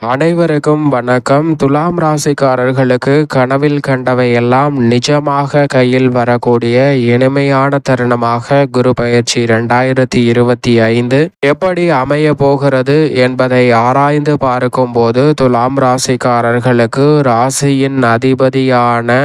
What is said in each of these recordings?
அனைவருக்கும் வணக்கம். துலாம் ராசிக்காரர்களுக்கு கனவில் கண்டவை எல்லாம் நிஜமாக கையில் வரக்கூடிய இனிமையான தருணமாக குரு பயிற்சி இரண்டாயிரத்தி இருபத்தி ஐந்து எப்படி அமைய போகிறது என்பதை ஆராய்ந்து பார்க்கும்போது துலாம் ராசிக்காரர்களுக்கு ராசியின் அதிபதியான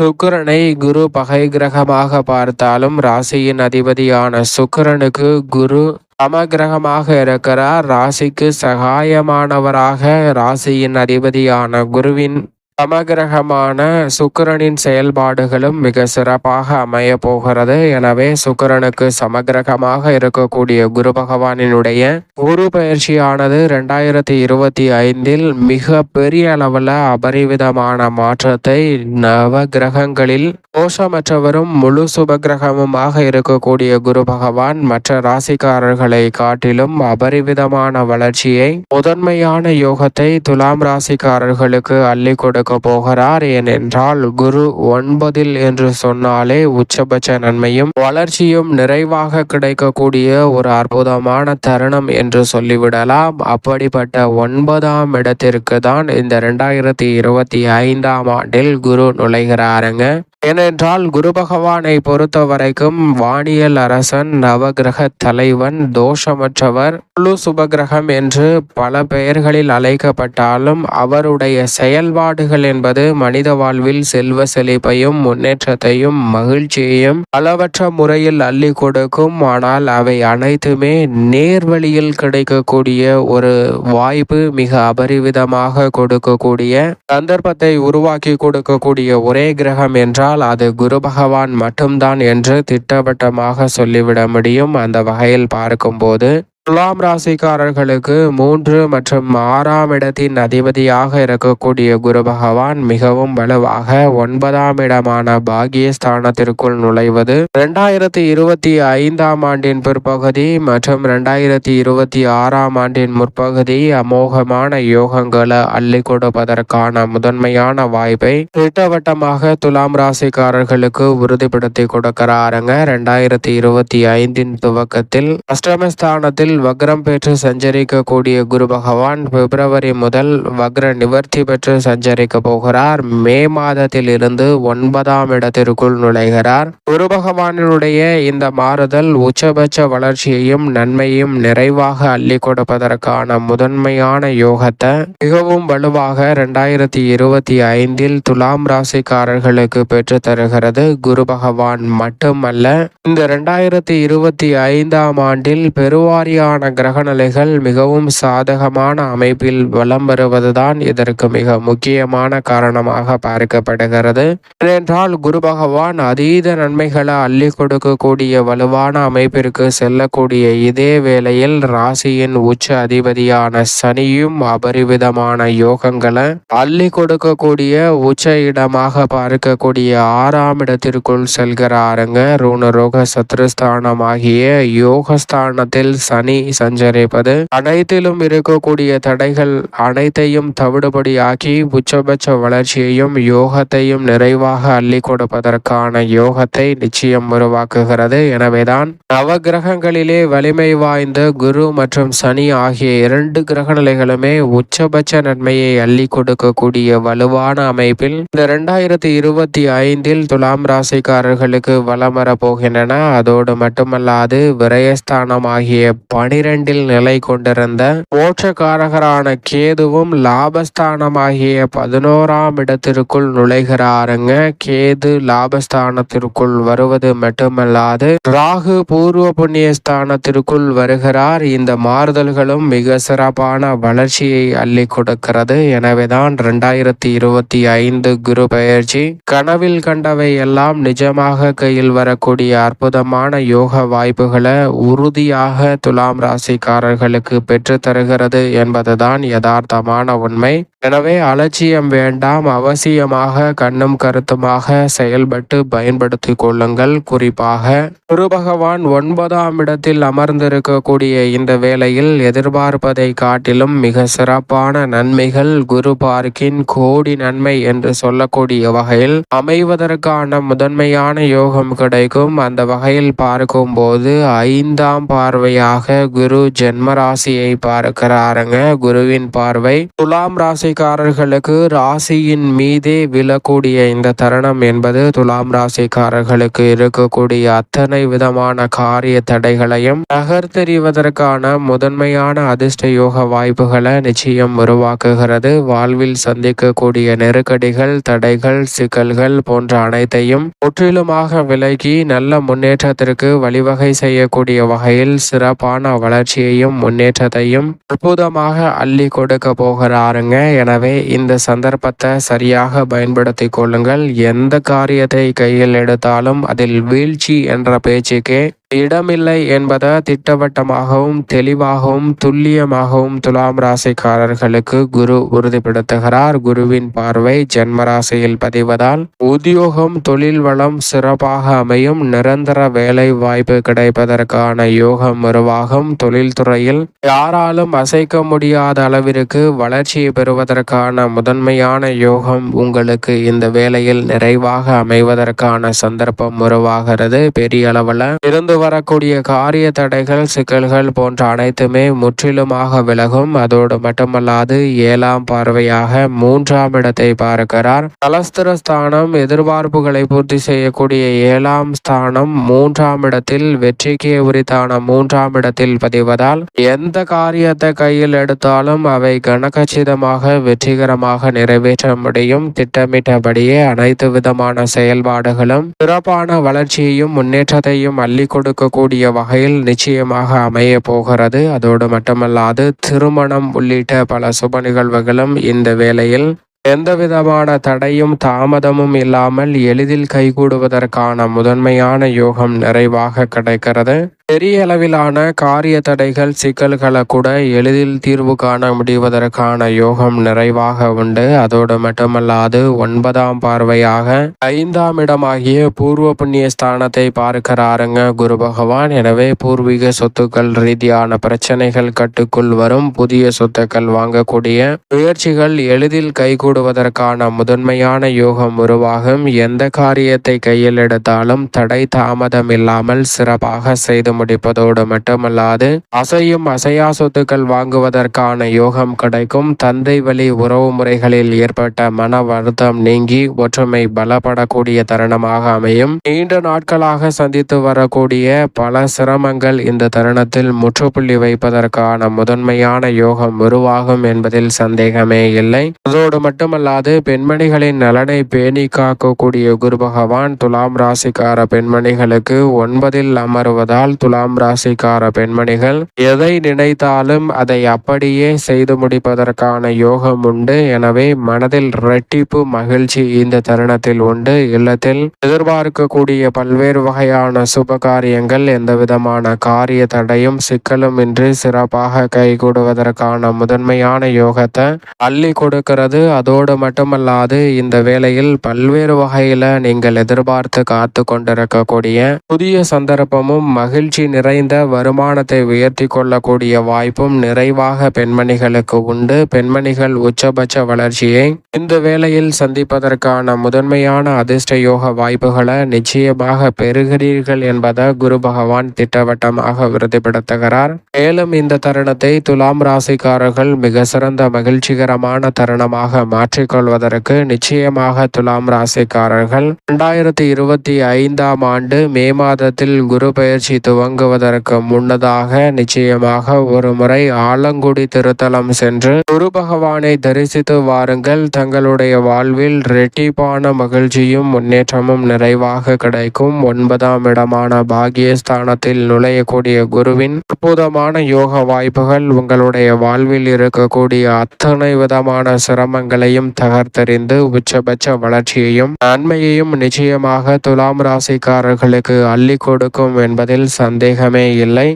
சுக்கிரனை குரு பகை கிரகமாக பார்த்தாலும் ராசியின் அதிபதியான சுக்கிரனுக்கு குரு சமகிரகமாக இருக்கிறார். ராசிக்கு சகாயமானவராக ராசியின் அதிபதியான குருவின் சமகிரகமான சுக்கிரனின் செயல்பாடுகளும் மிக சிறப்பாக அமைய போகிறது. எனவே சுக்கிரனுக்கு சமகிரகமாக இருக்கக்கூடிய குரு பகவானினுடைய குரு பயிற்சியானது ரெண்டாயிரத்தி இருபத்தி ஐந்தில் மிக பெரிய அளவில் அபரிவிதமான மாற்றத்தை நவ கிரகங்களில் கோஷமற்றவரும் முழு சுபகிரகமுமாக இருக்கக்கூடிய குரு பகவான் மற்ற ராசிக்காரர்களை காட்டிலும் அபரிவிதமான வளர்ச்சியை முதன்மையான யோகத்தை துலாம் ராசிக்காரர்களுக்கு அள்ளி கொடுக்க போகிறார் ஏனென்றால் குரு ஒன்பதில் என்று சொன்னாலே உச்சபட்ச நன்மையும் வளர்ச்சியும் நிறைவாக கிடைக்கக்கூடிய ஒரு அற்புதமான தருணம் என்று சொல்லிவிடலாம். அப்படிப்பட்ட ஒன்பதாம் இடத்திற்கு தான் இந்த ரெண்டாயிரத்தி இருபத்தி ஐந்தாம் ஆண்டில் குரு நுழைகிறாருங்க. ஏனென்றால் குரு பகவானை பொறுத்த வரைக்கும் வானியல் அரசன் நவகிரக தலைவன் தோஷமற்றவர் முழு சுபகிரகம் என்று பல பெயர்களில் அழைக்கப்பட்டாலும் அவருடைய செயல்பாடுகள் என்பது மனித வாழ்வில் செல்வ செழிப்பையும் முன்னேற்றத்தையும் மகிழ்ச்சியையும் பலவற்ற முறையில் அள்ளி கொடுக்கும். ஆனால் அவை அனைத்துமே நேர்வழியில் கிடைக்கக்கூடிய ஒரு வாய்ப்பு மிக அபரிவிதமாக கொடுக்கக்கூடிய சந்தர்ப்பத்தை உருவாக்கி கொடுக்கக்கூடிய ஒரே கிரகம் என்றால் என்றால் அது குரு பகவான் மட்டும்தான் என்று திட்டவட்டமாக சொல்லிவிட முடியும். அந்த வகையில் பார்க்கும்போது துலாம் ராசிக்காரர்களுக்கு மூன்று மற்றும் ஆறாம் இடத்தின் அதிபதியாக இருக்கக்கூடிய குரு பகவான் மிகவும் வலுவாக ஒன்பதாம் இடமான பாகியஸ்தானத்திற்குள் நுழைவது இரண்டாயிரத்தி இருபத்தி ஐந்தாம் ஆண்டின் பிற்பகுதி மற்றும் இரண்டாயிரத்தி இருபத்தி ஆறாம் ஆண்டின் முற்பகுதி அமோகமான யோகங்களை அள்ளி கொடுப்பதற்கான முதன்மையான வாய்ப்பை திட்டவட்டமாக துலாம் ராசிக்காரர்களுக்கு உறுதிப்படுத்தி கொடுக்கிறாருங்க. இரண்டாயிரத்தி இருபத்தி ஐந்தின் துவக்கத்தில் அஷ்டமஸ்தானத்தில் ராசியில் வக்ரம் பெற்று சஞ்சரிக்கக்கூடிய குரு பகவான் பிப்ரவரி முதல் வக்ர நிவர்த்தி பெற்று சஞ்சரிக்க போகிறார். மே மாதத்தில் இருந்து ஒன்பதாம் இடத்திற்குள் நுழைகிறார். குரு பகவானினுடைய இந்த மாறுதல் உச்சபட்ச வளர்ச்சியையும் நன்மையும் நிறைவாக அள்ளி கொடுப்பதற்கான முதன்மையான யோகத்தை மிகவும் வலுவாக இரண்டாயிரத்தி இருபத்தி ஐந்தில் துலாம் ராசிக்காரர்களுக்கு பெற்று தருகிறது. குரு பகவான் மட்டுமல்ல இந்த இரண்டாயிரத்தி இருபத்தி ஐந்தாம் ஆண்டில் பெருவாரியா மாதிரியான கிரகநிலைகள் மிகவும் சாதகமான அமைப்பில் வலம் வருவதுதான் இதற்கு மிக முக்கியமான காரணமாக பார்க்கப்படுகிறது. ஏனென்றால் குரு பகவான் அதீத நன்மைகளை அள்ளி கொடுக்கக்கூடிய வலுவான அமைப்பிற்கு செல்லக்கூடிய இதே வேளையில் ராசியின் உச்ச அதிபதியான சனியும் அபரிவிதமான யோகங்களை அள்ளி கொடுக்கக்கூடிய உச்ச இடமாக பார்க்கக்கூடிய ஆறாம் இடத்திற்குள் செல்கிறாருங்க. ரூணரோக சத்ருஸ்தானம் ஆகிய யோகஸ்தானத்தில் சனி சனி சஞ்சரிப்பது. அனைத்திலும் இருக்கக்கூடிய தடைகள் அனைத்தையும் தவிடுபடியாக்கி உச்சபட்ச வளர்ச்சியையும் யோகத்தையும் நிறைவாக அள்ளி கொடுப்பதற்கான யோகத்தை நிச்சயம் உருவாக்குகிறது. எனவேதான் நவ கிரகங்களிலே வலிமை வாய்ந்த குரு மற்றும் சனி ஆகிய இரண்டு கிரக நிலைகளுமே உச்சபட்ச நன்மையை அள்ளி கொடுக்கக்கூடிய வலுவான அமைப்பில் இந்த இரண்டாயிரத்தி இருபத்தி ஐந்தில் துலாம் ராசிக்காரர்களுக்கு வலம் வரப்போகின்றன அதோடு மட்டுமல்லாது விரயஸ்தானம் ஆகிய பனிரெண்டில் நிலை கொண்டிருந்த மோட்சக்காரகரான கேதுவும் லாபஸ்தானமாகிய பதினோராம் இடத்திற்குள் நுழைகிறாருங்க. கேது லாபஸ்தானத்திற்குள் வருவது மட்டுமல்லாது ராகு பூர்வ புண்ணிய ஸ்தானத்திற்குள் வருகிறார். இந்த மாறுதல்களும் மிக சிறப்பான வளர்ச்சியை அள்ளி கொடுக்கிறது. எனவேதான் இரண்டாயிரத்தி இருபத்தி ஐந்து குரு பயிற்சி கனவில் கண்டவை எல்லாம் நிஜமாக கையில் வரக்கூடிய அற்புதமான யோக வாய்ப்புகளை உறுதியாக துலாம் ராசிக்காரர்களுக்கு பெற்று தருகிறது என்பதுதான் யதார்த்தமான உண்மை. எனவே அலட்சியம் வேண்டாம் அவசியமாக கண்ணும் கருத்துமாக செயல்பட்டு பயன்படுத்திக் கொள்ளுங்கள். குறிப்பாக குரு பகவான் ஒன்பதாம் இடத்தில் அமர்ந்திருக்கக்கூடிய இந்த வேளையில் எதிர்பார்ப்பதை காட்டிலும் மிக சிறப்பான நன்மைகள் குரு பார்க்கின் கோடி நன்மை என்று சொல்லக்கூடிய வகையில் அமைவதற்கான முதன்மையான யோகம் கிடைக்கும். அந்த வகையில் பார்க்கும் போது ஐந்தாம் பார்வையாக குரு ஜென்மராசியை பார்க்கிறாருங்க. குருவின் பார்வை துலாம் ராசிக்காரர்களுக்கு ராசியின் மீதே விழக்கூடிய இந்த தருணம் என்பது துலாம் ராசிக்காரர்களுக்கு இருக்கக்கூடிய அத்தனை விதமான காரிய தடைகளையும் நகர்த்தெறிவதற்கான முதன்மையான அதிர்ஷ்ட யோக வாய்ப்புகளை நிச்சயம் உருவாக்குகிறது. வாழ்வில் சந்திக்கக்கூடிய நெருக்கடிகள் தடைகள் சிக்கல்கள் போன்ற அனைத்தையும் முற்றிலுமாக விலகி நல்ல முன்னேற்றத்திற்கு வழிவகை செய்யக்கூடிய வகையில் சிறப்பான வளர்ச்சியையும் முன்னேற்றத்தையும் அற்புதமாக அள்ளி கொடுக்க போகிறாருங்க எனவே இந்த சந்தர்ப்பத்தை சரியாக பயன்படுத்தி கொள்ளுங்கள். எந்த காரியத்தை கையில் எடுத்தாலும் அதில் வீழ்ச்சி என்ற பேச்சுக்கே இடமில்லை என்பதை திட்டவட்டமாகவும் தெளிவாகவும் துல்லியமாகவும் துலாம் ராசிக்காரர்களுக்கு குரு உறுதிப்படுத்துகிறார். குருவின் பார்வை ஜென்ம ராசியில் பதிவதால் உத்தியோகம் தொழில் வளம் சிறப்பாக அமையும். நிரந்தர வேலை வாய்ப்பு கிடைப்பதற்கான யோகம் உருவாகும். தொழில்துறையில் யாராலும் அசைக்க முடியாத அளவிற்கு வளர்ச்சியை பெறுவதற்கான முதன்மையான யோகம் உங்களுக்கு இந்த வேலையில் நிறைவாக அமைவதற்கான சந்தர்ப்பம் உருவாகிறது. பெரிய அளவில் இருந்து வரக்கூடிய காரிய தடைகள் சிக்கல்கள் போன்ற அனைத்துமே முற்றிலுமாக விலகும். அதோடு மட்டுமல்லாது ஏழாம் பார்வையாக மூன்றாம் இடத்தை பார்க்கிறார். கலஸ்திர ஸ்தானம் எதிர்பார்ப்புகளை பூர்த்தி செய்யக்கூடிய ஏழாம் ஸ்தானம் மூன்றாம் இடத்தில் வெற்றிக்கு உரித்தான மூன்றாம் இடத்தில் பதிவதால் எந்த காரியத்தை கையில் எடுத்தாலும் அவை கனகச்சிதமாக வெற்றிகரமாக நிறைவேற்ற முடியும். திட்டமிட்டபடியே அனைத்து விதமான செயல்பாடுகளும் சிறப்பான வளர்ச்சியையும் முன்னேற்றத்தையும் அள்ளி கொடு கொடுக்கக்கூடிய வகையில் நிச்சயமாக அமைய போகிறது. அதோடு மட்டுமல்லாது திருமணம் உள்ளிட்ட பல சுப நிகழ்வுகளும் இந்த வேளையில் எந்த விதமான தடையும் தாமதமும் இல்லாமல் எளிதில் கைகூடுவதற்கான முதன்மையான யோகம் நிறைவாக கிடைக்கிறது. பெரிய அளவிலான காரிய தடைகள் சிக்கல்களை கூட எளிதில் தீர்வு காண முடிவதற்கான யோகம் நிறைவாக உண்டு. அதோடு மட்டுமல்லாது ஒன்பதாம் பார்வையாக ஐந்தாம் இடமாகிய பூர்வ புண்ணிய ஸ்தானத்தை பார்க்கிறாருங்க குரு பகவான். எனவே பூர்வீக சொத்துக்கள் ரீதியான பிரச்சனைகள் கட்டுக்குள் வரும். புதிய சொத்துக்கள் வாங்கக்கூடிய முயற்சிகள் எளிதில் கைகூடுவதற்கான முதன்மையான யோகம் உருவாகும். எந்த காரியத்தை கையில் எடுத்தாலும் தடை தாமதம் இல்லாமல் சிறப்பாக செய்து முடிப்பதோடு மட்டுமல்லாது அசையும் அசையா சொத்துக்கள் வாங்குவதற்கான யோகம் கிடைக்கும். தந்தை வழி உறவு முறைகளில் ஏற்பட்ட மன வருத்தம் நீங்கி ஒற்றுமை பலப்படக்கூடிய தருணமாக அமையும். நீண்ட நாட்களாக சந்தித்து வரக்கூடிய பல சிரமங்கள் இந்த தருணத்தில் முற்றுப்புள்ளி வைப்பதற்கான முதன்மையான யோகம் உருவாகும் என்பதில் சந்தேகமே இல்லை. அதோடு மட்டும் மட்டுமல்லாது பெண்மணிகளின் நலனை பேணி காக்கக்கூடிய குரு பகவான் துலாம் ராசிக்கார பெண்மணிகளுக்கு ஒன்பதில் அமருவதால் துலாம் ராசிக்கார பெண்மணிகள் எதை நினைத்தாலும் அதை அப்படியே செய்து முடிப்பதற்கான யோகம் உண்டு. எனவே மனதில் ரெட்டிப்பு மகிழ்ச்சி இந்த தருணத்தில் உண்டு. இல்லத்தில் எதிர்பார்க்கக்கூடிய பல்வேறு வகையான சுப காரியங்கள் எந்த விதமான காரிய தடையும் சிக்கலும் இன்றி சிறப்பாக கைகூடுவதற்கான முதன்மையான யோகத்தை அள்ளி கொடுக்கிறது. அதோடு மட்டுமல்லாது இந்த வேளையில் பல்வேறு வகையில் நீங்கள் எதிர்பார்த்து காத்து கொண்டிருக்கக்கூடிய புதிய சந்தர்ப்பமும் மகிழ்ச்சி மகிழ்ச்சி நிறைந்த வருமானத்தை உயர்த்தி கொள்ளக்கூடிய வாய்ப்பும் நிறைவாக பெண்மணிகளுக்கு உண்டு. பெண்மணிகள் உச்சபட்ச வளர்ச்சியை இந்த வேளையில் சந்திப்பதற்கான முதன்மையான அதிர்ஷ்ட யோக வாய்ப்புகளை நிச்சயமாக பெறுகிறீர்கள் என்பதை குரு பகவான் திட்டவட்டமாக உறுதிப்படுத்துகிறார் மேலும் இந்த தருணத்தை துலாம் ராசிக்காரர்கள் மிக சிறந்த மகிழ்ச்சிகரமான தருணமாக மாற்றிக்கொள்வதற்கு நிச்சயமாக துலாம் ராசிக்காரர்கள் இரண்டாயிரத்தி இருபத்தி ஐந்தாம் ஆண்டு மே மாதத்தில் குரு பயிற்சி துவங்குவதற்கு முன்னதாக நிச்சயமாக ஒரு முறை ஆலங்குடி திருத்தலம் சென்று குரு பகவானை தரிசித்து வாருங்கள். தங்களுடைய வாழ்வில் ரெட்டிப்பான மகிழ்ச்சியும் முன்னேற்றமும் நிறைவாக கிடைக்கும். ஒன்பதாம் இடமான பாகியஸ்தானத்தில் நுழையக்கூடிய குருவின் அற்புதமான யோக வாய்ப்புகள் உங்களுடைய வாழ்வில் இருக்கக்கூடிய அத்தனை விதமான சிரமங்களை சிரமங்களையும் தகர்த்தறிந்து உச்சபட்ச வளர்ச்சியையும் நன்மையையும் நிச்சயமாக துலாம் ராசிக்காரர்களுக்கு அள்ளி கொடுக்கும் என்பதில் சந்தேகமே இல்லை.